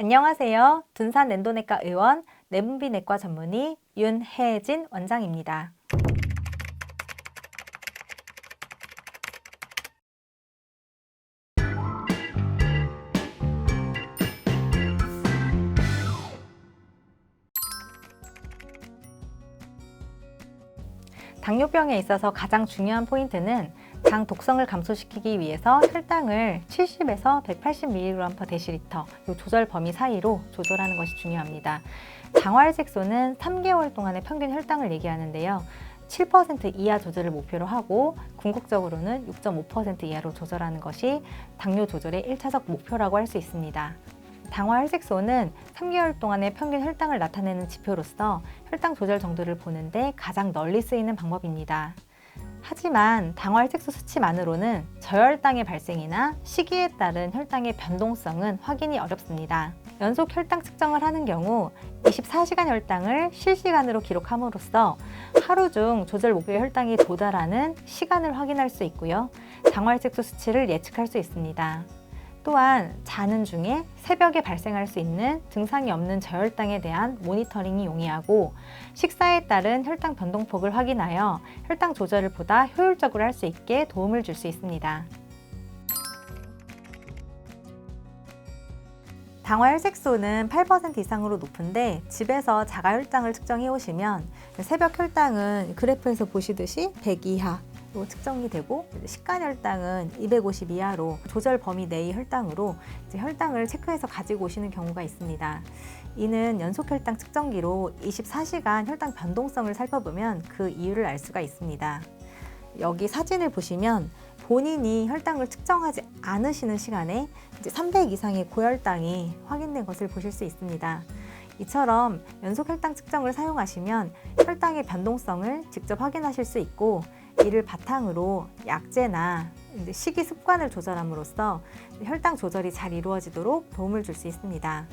안녕하세요. 둔산 랜도내과 의원 내분비내과 전문의 윤혜진 원장입니다. 당뇨병에 있어서 가장 중요한 포인트는 당 독성을 감소시키기 위해서 혈당을 70에서 180mg/dL 이 조절 범위 사이로 조절하는 것이 중요합니다. 당화혈색소는 3개월 동안의 평균 혈당을 얘기하는데요. 7% 이하 조절을 목표로 하고 궁극적으로는 6.5% 이하로 조절하는 것이 당뇨 조절의 1차적 목표라고 할 수 있습니다. 당화혈색소는 3개월 동안의 평균 혈당을 나타내는 지표로서 혈당 조절 정도를 보는데 가장 널리 쓰이는 방법입니다. 하지만 당화혈색소 수치만으로는 저혈당의 발생이나 시기에 따른 혈당의 변동성은 확인이 어렵습니다. 연속 혈당 측정을 하는 경우 24시간 혈당을 실시간으로 기록함으로써 하루 중 조절 목표 혈당이 도달하는 시간을 확인할 수 있고요. 당화혈색소 수치를 예측할 수 있습니다. 또한 자는 중에 새벽에 발생할 수 있는 증상이 없는 저혈당에 대한 모니터링이 용이하고 식사에 따른 혈당 변동폭을 확인하여 혈당 조절을 보다 효율적으로 할 수 있게 도움을 줄 수 있습니다. 당화 혈색소는 8% 이상으로 높은데 집에서 자가 혈당을 측정해 오시면 새벽 혈당은 그래프에서 보시듯이 100 이하 로 측정이 되고 식간 혈당은 250 이하로 조절 범위 내의 혈당으로 혈당을 체크해서 가지고 오시는 경우가 있습니다. 이는 연속 혈당 측정기로 24시간 혈당 변동성을 살펴보면 그 이유를 알 수가 있습니다. 여기 사진을 보시면 본인이 혈당을 측정하지 않으시는 시간에 이제 300 이상의 고혈당이 확인된 것을 보실 수 있습니다. 이처럼 연속 혈당 측정을 사용하시면 혈당의 변동성을 직접 확인하실 수 있고 이를 바탕으로 약제나 식이 습관을 조절함으로써 혈당 조절이 잘 이루어지도록 도움을 줄 수 있습니다.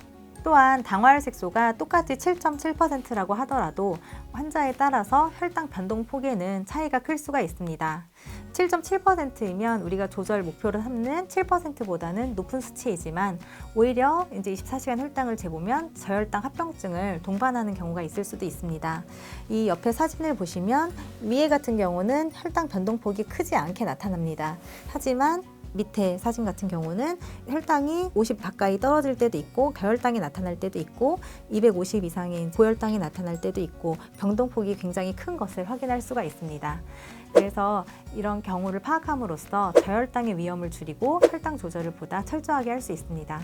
또한 당화혈 색소가 똑같이 7.7%라고 하더라도 환자에 따라서 혈당 변동 폭에는 차이가 클 수가 있습니다. 7.7%이면 우리가 조절 목표로 삼는 7%보다는 높은 수치이지만 오히려 이제 24시간 혈당을 재보면 저혈당 합병증을 동반하는 경우가 있을 수도 있습니다. 이 옆에 사진을 보시면 위에 같은 경우는 혈당 변동폭이 크지 않게 나타납니다. 하지만 밑에 사진 같은 경우는 혈당이 50 가까이 떨어질 때도 있고 저혈당이 나타날 때도 있고 250 이상의 고혈당이 나타날 때도 있고 병동폭이 굉장히 큰 것을 확인할 수가 있습니다. 그래서 이런 경우를 파악함으로써 저혈당의 위험을 줄이고 혈당 조절을 보다 철저하게 할 수 있습니다.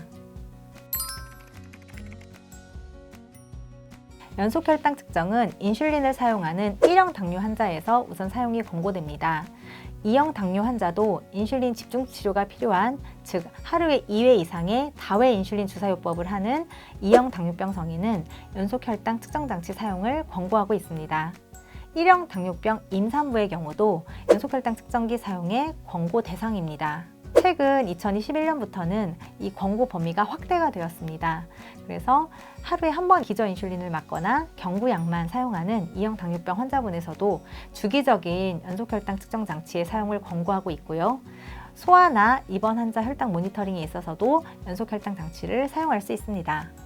연속 혈당 측정은 인슐린을 사용하는 1형 당뇨 환자에서 우선 사용이 권고됩니다. 2형 당뇨 환자도 인슐린 집중 치료가 필요한 즉 하루에 2회 이상의 다회 인슐린 주사요법을 하는 2형 당뇨병 성인은 연속 혈당 측정 장치 사용을 권고하고 있습니다. 1형 당뇨병 임산부의 경우도 연속 혈당 측정기 사용의 권고 대상입니다. 최근 2021년부터는 이 권고 범위가 확대가 되었습니다. 그래서 하루에 한 번 기저 인슐린을 맞거나 경구약만 사용하는 이형 당뇨병 환자분에서도 주기적인 연속 혈당 측정 장치의 사용을 권고하고 있고요. 소아나 입원 환자 혈당 모니터링에 있어서도 연속 혈당 장치를 사용할 수 있습니다.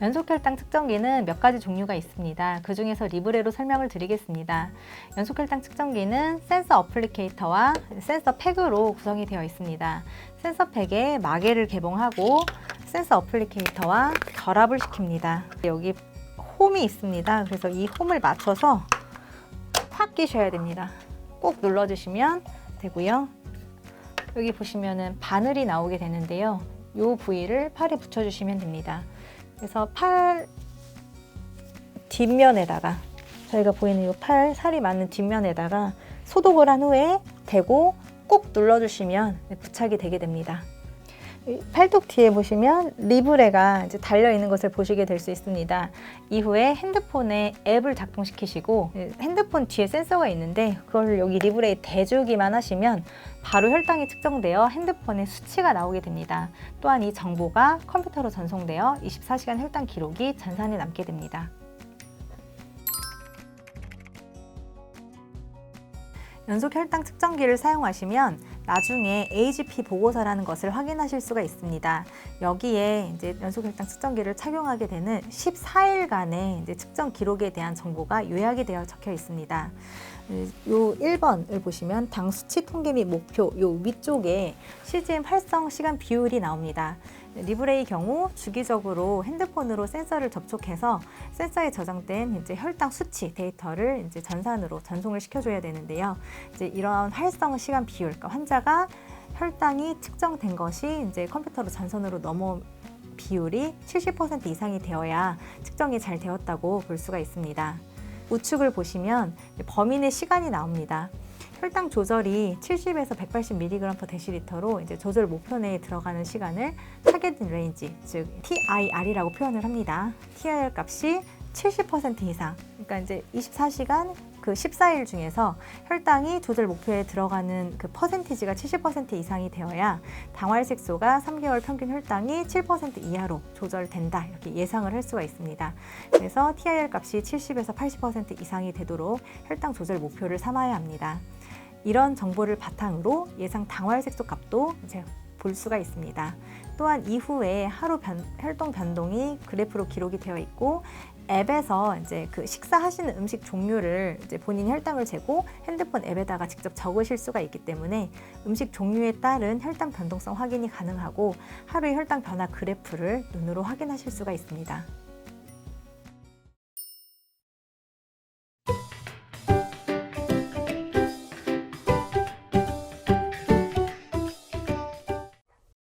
연속혈당 측정기는 몇 가지 종류가 있습니다. 그 중에서 리브레로 설명을 드리겠습니다. 연속혈당 측정기는 센서 어플리케이터와 센서 팩으로 구성이 되어 있습니다. 센서 팩에 마개를 개봉하고 센서 어플리케이터와 결합을 시킵니다. 여기 홈이 있습니다. 그래서 이 홈을 맞춰서 확 끼셔야 됩니다. 꼭 눌러주시면 되고요. 여기 보시면은 바늘이 나오게 되는데요. 이 부위를 팔에 붙여주시면 됩니다. 그래서 팔 뒷면에다가 저희가 보이는 이 팔 살이 많은 뒷면에다가 소독을 한 후에 대고 꼭 눌러주시면 부착이 되게 됩니다. 팔뚝 뒤에 보시면 리브레가 이제 달려 있는 것을 보시게 될 수 있습니다. 이후에 핸드폰에 앱을 작동시키시고 핸드폰 뒤에 센서가 있는데 그걸 여기 리브레에 대주기만 하시면 바로 혈당이 측정되어 핸드폰에 수치가 나오게 됩니다. 또한 이 정보가 컴퓨터로 전송되어 24시간 혈당 기록이 전산에 남게 됩니다. 연속 혈당 측정기를 사용하시면 나중에 AGP 보고서라는 것을 확인하실 수가 있습니다. 여기에 이제 연속 혈당 측정기를 착용하게 되는 14일간의 이제 측정 기록에 대한 정보가 요약이 되어 적혀 있습니다. 요 1번을 보시면 당 수치 통계 및 목표 요 위쪽에 CGM 활성 시간 비율이 나옵니다. 리브레의 경우 주기적으로 핸드폰으로 센서를 접촉해서 센서에 저장된 이제 혈당 수치 데이터를 이제 전산으로 전송을 시켜줘야 되는데요. 이제 이런 활성 시간 비율, 그러니까 환자가 혈당이 측정된 것이 이제 컴퓨터로 전선으로 넘어 비율이 70% 이상이 되어야 측정이 잘 되었다고 볼 수가 있습니다. 우측을 보시면 범인의 시간이 나옵니다. 혈당 조절이 70에서 180mg/dl로 이제 조절 목표 내에 들어가는 시간을 타겟 레인지, 즉 TIR이라고 표현을 합니다. TIR 값이 70% 이상, 그러니까 이제 24시간 그 14일 중에서 혈당이 조절 목표에 들어가는 그 퍼센티지가 70% 이상이 되어야 당활색소가 3개월 평균 혈당이 7% 이하로 조절된다 이렇게 예상을 할 수가 있습니다. 그래서 TIR 값이 70에서 80% 이상이 되도록 혈당 조절 목표를 삼아야 합니다. 이런 정보를 바탕으로 예상 당활색소 값도 이제 볼 수가 있습니다. 또한 이후에 하루 변, 혈동 변동이 그래프로 기록이 되어 있고 앱에서 이제 그 식사하시는 음식 종류를 이제 본인 혈당을 재고 핸드폰 앱에다가 직접 적으실 수가 있기 때문에 음식 종류에 따른 혈당 변동성 확인이 가능하고 하루의 혈당 변화 그래프를 눈으로 확인하실 수가 있습니다.